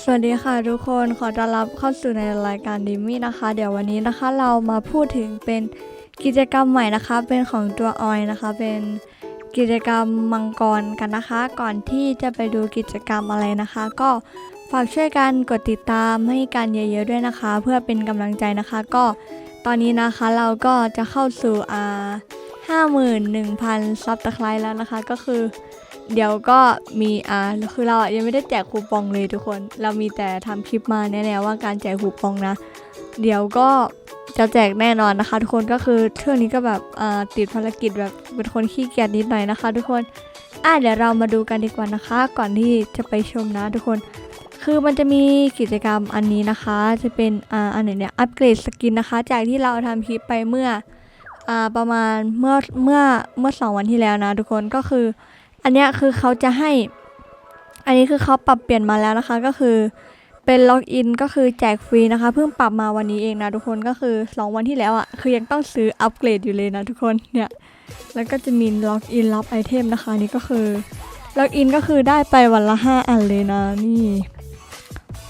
สวัสดีค่ะทุกคนขอต้อนรับเข้าสู่ในรายการดิมมี่นะคะ เดี๋ยววันนี้นะคะเรามาพูดถึงเป็นกิจกรรมใหม่นะคะ เป็นของตัวออยนะคะ เป็นกิจกรรมมังกรกันนะคะ ก่อนที่จะไปดูกิจกรรมอะไรนะคะ ก็ฝากช่วยกันกดติดตามให้กันเยอะๆด้วยนะคะ เพื่อเป็นกำลังใจนะคะ ก็ตอนนี้นะคะเราก็จะเข้าสู่อ่าห้าหมื่นหนึ่งพันซับตะไคร้แล้วนะคะ ก็คือ เดี๋ยวก็มีอ่าคือเราอะยังไม่ได้แจกคูปองเลยทุกคน เรามีแต่ทำคลิปมาแน่ๆว่าการแจกคูปองนะ เดี๋ยวก็จะแจกแน่นอนนะคะ ทุกคนก็คือช่วงนี้ก็แบบอ่าติดภารกิจแบบเป็นคนขี้เกียจนิดหน่อยนะคะ ทุกคนอะเดี๋ยวเรามาดูกันดีกว่านะคะ ก่อนที่จะไปชมนะทุกคน คือมันจะมีกิจกรรมอันนี้นะคะ จะเป็นอ่าอันไหนเนี่ยอัปเกรดสกินนะคะ จากที่เราทำคลิปไปเมื่ออ่าประมาณเมื่อเมื่อเมื่อสองวันที่แล้วนะ ทุกคนก็คือ อันเนี้ยคือเขาจะให้ อันนี้คือเขาปรับเปลี่ยนมาแล้วนะคะก็คือเป็นล็อกอินก็คือแจกฟรีนะคะ เพิ่งปรับมาวันนี้เองนะทุกคนก็คือ 2 วันที่แล้วอะ่ะคือยังต้องซื้ออัปเกรดอยู่เลยนะทุกคนเนี่ยแล้วก็จะมีล็อกอินรับไอเทมนะคะนี่ก็คือล็อกอินก็คือได้ไปวันละ 5 อันเลยนะนี่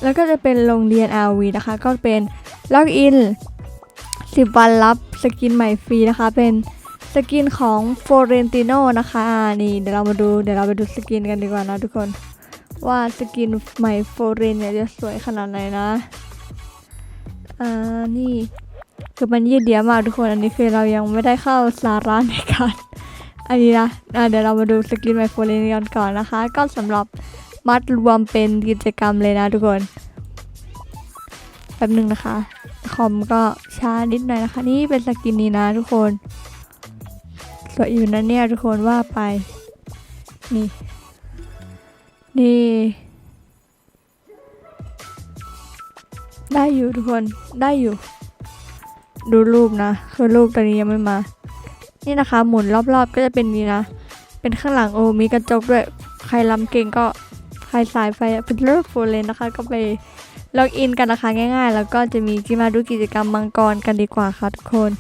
แล้วก็จะเป็นโรงเรียน RV นะคะ ก็เป็นล็อกอิน10 วันรับสกินใหม่ฟรีนะคะเป็น สกินของฟ o เรนติโนนะคะนี่เดี๋ยวเรามาดูเดี๋ยวเราไปดูสกินกันดีกว่านะทุกคน ว่าสกินใหม่ฟ o เรนเนี่ยจะสวยขนาดไหนนะอ่านี่คือมันยืดเดียวมากทุกคนอันนี้คือเรายังไม่ได้เข้าสาระในการอันนี้นะอ่าเดี๋ยวเรามาดูสกินใหม่ฟ o เรนกันก่อนนะคะ ก็สำหรับมัดรวมเป็นกิจกรรมเลยนะทุกคนแป๊บหนึ่งนะคะคอมก็ช้านิดหน่อยนะคะ นี่เป็นสกินนี้นะทุกคน สวยอยู่นะเนี่ยทุกคนว่าไป นี่ นี่ ได้อยู่ทุกคนได้อยู่ ดูรูปนะคือรูปตอนนี้ยังไม่มา นี่นะคะ หมุนรอบๆก็จะเป็นนี้นะ เป็นข้างหลังโอ้มีกระจกด้วยใครลำเก่งก็ใครสายไฟเป็นเลิฟโฟเลนนะคะ ก็ไปล็อกอินกันนะคะง่ายๆ แล้วก็จะมีกิมาดูกิจกรรมมังกรกันดีกว่าค่ะทุกคน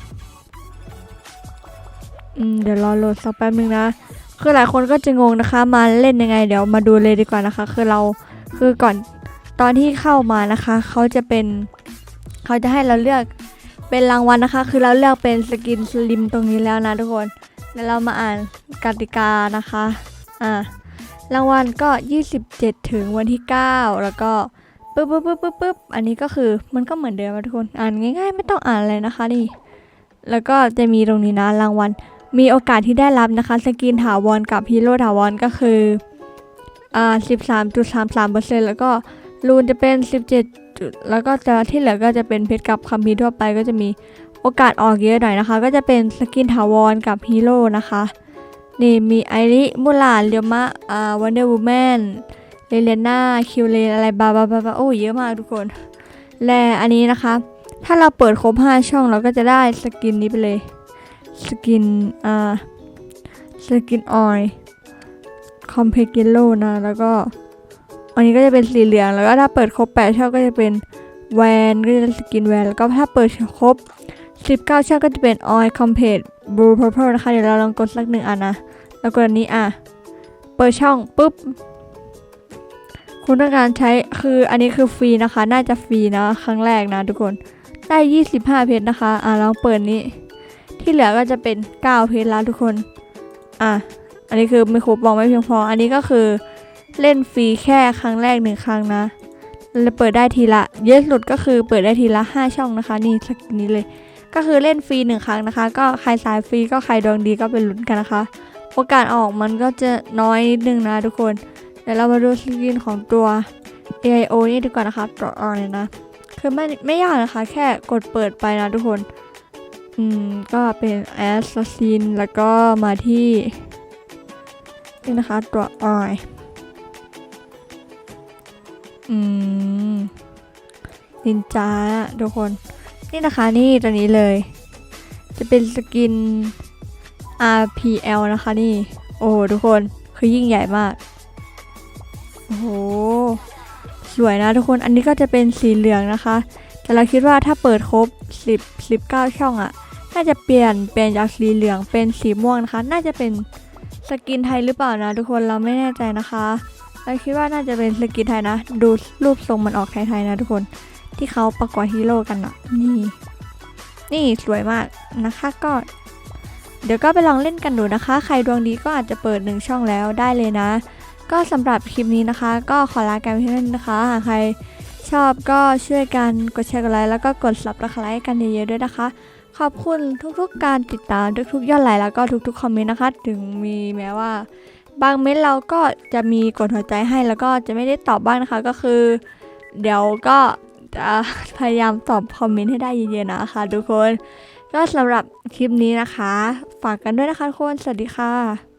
อืมเดี๋ยวรอโหลดสักแป๊บนึงนะ คือหลายคนก็จะงงนะคะ มาเล่นยังไง เดี๋ยวมาดูเลยดีกว่านะคะ คือเราคือก่อนตอนที่เข้ามานะคะเขาจะเป็นเขาจะให้เราเลือกเป็นรางวัลนะคะ คือเราเลือกเป็นสกินสลิมตรงนี้แล้วนะทุกคนแล้วเรามาอ่านกติกานะคะอ่ารางวัลก็ 27 ถึงวันที่ 9 แล้วก็ปึ๊บปึ๊บปึ๊บปึ๊บปึ๊บอันนี้ก็คือมันก็เหมือนเดิมทุกคนอ่านง่าย ๆ ไม่ต้องอ่านอะไรนะคะนี่แล้วก็จะมีตรงนี้นะรางวัล มีโอกาสที่ได้รับนะคะสกินถาวรกับฮีโร่ถาวรก็คืออ่า13.33%แล้วก็รูนจะเป็น 17จุดแล้วก็จะที่เหลือก็จะเป็นเพชรกับคัมภีทั่วไปก็จะมีโอกาสออกเยอะหน่อยนะคะ ก็จะเป็นสกินถาวรกับฮีโร่นะคะนี่มีไอริมูลาเรียมะอ่าวันเดอร์วูแมนเลเลน่าคิวเลนอะไรบาบาบาบาโอ้เยอะมากทุกคน และอันนี้นะคะ ถ้าเราเปิดครบ 5 ช่องเราก็จะได้สกินนี้ไปเลย สกินอ่าสกินออยคอมเพกเยลโล่นะ แล้วก็ อันนี้ก็จะเป็นสีเหลือง แล้วก็ถ้าเปิดครบ8ช่องก็จะเป็นแวนก็จะสกินแวนแล้วก็ถ้าเปิดครบ 19ช่องก็จะเป็นออยคอมเพกบลูพ u ร์เพลนะคะ เดี๋ยวเราลองกดสักหนึ่งอันนะ แล้วกดอันนี้อะ เปิดช่องปุ๊บ คุณต้องการใช้คืออันนี้คือฟรีนะคะ น่าจะฟรีนะครั้งแรกนะทุกคน ได้ 25 เพชรนะคะ อะลองเปิดนี้ ที่เหลือก็จะเป็น9เพชรล้วทุกคน อะ อันนี้คือไม่ครบบอกไม่เพียงพอ อันนี้ก็คือเล่นฟรีแค่ครั้งแรกหนึ่งครั้งนะแล้วเปิดได้ทีละเยอะสุดก็คือเปิดได้ทีละ 5 ช่องนะคะ นี่สักนี้เลย ก็คือเล่นฟรีหนึ่งครั้งนะคะ ก็ใครสายฟรีก็ใครดวงดีก็ไปลุ้นกันนะคะ โอกาสออกมันก็จะน้อยนิดนึงนะทุกคน เดี๋ยวเรามาดูสกินของตัว AIO นี่ดีกว่านะคะตัวออนเลยนะ คือไม่ไม่ยากนะคะ แค่กดเปิดไปนะทุกคน อืมก็เป็นแอสซัสซินแล้วก็มาที่นี่นะคะตัวออยอืมนินจาทุกคน นี่นะคะนี่ตัวนี้เลย จะเป็นสกิน RPL นะคะนี่ โอ้โหทุกคนคือยิ่งใหญ่มาก โอ้โห สวยนะทุกคนอันนี้ก็จะเป็นสีเหลืองนะคะ แต่เราคิดว่าถ้าเปิดครบ 10 19 ช่องอะ่ะน่าจะเปลี่ยนเปลี่ยนจากสีเหลืองเป็นสีม่วงนะคะ น่าจะเป็นสกินไทยหรือเปล่านะ ทุกคนเราไม่แน่ใจนะคะเราคิดว่าน่าจะเป็นสกินไทยนะ ดูรูปทรงมันออกไทยๆนะทุกคนที่เขาประกวดฮีโร่กันอะนี่นี่สวยมากนะคะก็เดี๋ยวก็ไปลองเล่นกันดูนะคะ ใครดวงดีก็อาจจะเปิดหนึ่งช่องแล้วได้เลยนะ ก็สำหรับคลิปนี้นะคะ ก็ขอลากันไปเท่านี้นะคะหากใคร ชอบก็ช่วยกันกดแชร์กดไลค์แล้วก็กด subscribe กันเยอะๆด้วยนะคะ ขอบคุณทุกๆการติดตามทุกๆยอดไลค์แล้วก็ทุกๆคอมเมนต์นะคะ ถึงมีแม้ว่า บางเม้นเราก็จะมีกดหัวใจให้แล้วก็จะไม่ได้ตอบบ้างนะคะก็คือ เดี๋ยวก็จะพยายามตอบคอมเมนต์ให้ได้เยอะๆนะคะ ทุกคน ก็สำหรับคลิปนี้นะคะ ฝากกันด้วยนะคะทุกคนสวัสดีค่ะ